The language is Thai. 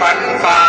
มันฟ้า